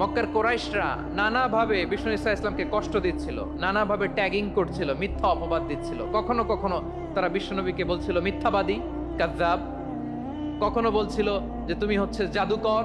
মক্কার কোরাইশরা নানাভাবে বিষ্ণু ইসা ইসলামকে কষ্ট দিচ্ছিল, নানাভাবে ট্যাগিং করছিল, মিথ্যা অপবাদ দিচ্ছিল। কখনো কখনো তারা বিশ্বনবীকে বলছিল, মিথ্যাবাদী কাজাব কখনো বলছিল যে, তুমি হচ্ছে জাদুকর